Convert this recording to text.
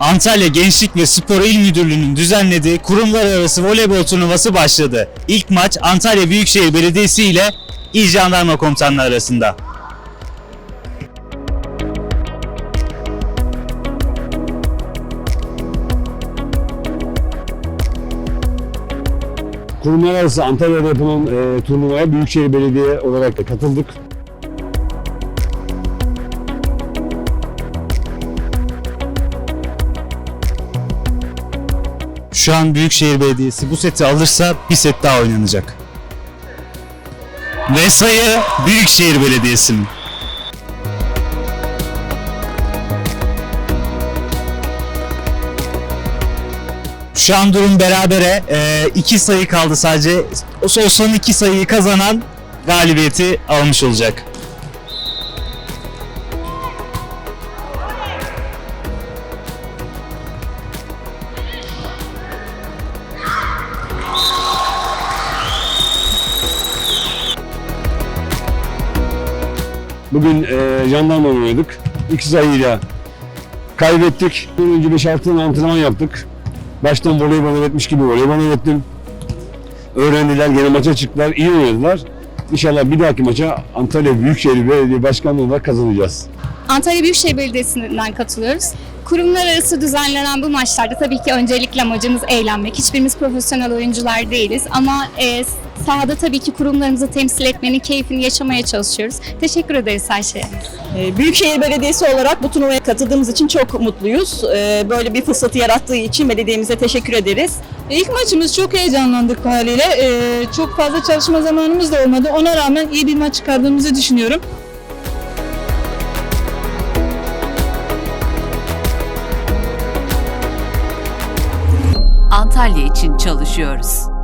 Antalya Gençlik ve Spor İl Müdürlüğü'nün düzenlediği kurumlar arası voleybol turnuvası başladı. İlk maç Antalya Büyükşehir Belediyesi ile İl Jandarma Komutanlığı arasında. Kurumlar arası Antalya'da yapılan e, turnuvaya Büyükşehir Belediye olarak da katıldık. Şu an Büyükşehir Belediyesi bu seti alırsa bir set daha oynanacak. Ve sayı Büyükşehir Belediyesi'nin. Şu an durum berabere. Ee, iki sayı kaldı sadece. O son iki sayıyı kazanan galibiyeti almış olacak. Bugün e, jandarma oynadık. İki sayıyla kaybettik. Önce 5-6 tane antrenman yaptık. Baştan voleybol öğretmiş gibi voleybol öğrettim. Öğrendiler, gene maça çıktılar, iyi oynadılar. İnşallah bir dahaki maça Antalya Büyükşehir Belediye Başkanlığı olarak kazanacağız. Antalya Büyükşehir Belediyesi'nden katılıyoruz. Kurumlar arası düzenlenen bu maçlarda tabii ki öncelikle amacımız eğlenmek. Hiçbirimiz profesyonel oyuncular değiliz ama e, sahada tabii ki kurumlarımızı temsil etmenin keyfini yaşamaya çalışıyoruz. Teşekkür ederiz her şeye. Ee, Büyükşehir Belediyesi olarak bu turnuvaya katıldığımız için çok mutluyuz. Ee, Böyle bir fırsatı yarattığı için belediyemize teşekkür ederiz. İlk maçımız çok heyecanlandık haliyle. Ee, çok fazla çalışma zamanımız da olmadı. Ona rağmen iyi bir maç çıkardığımızı düşünüyorum. Antalya için çalışıyoruz.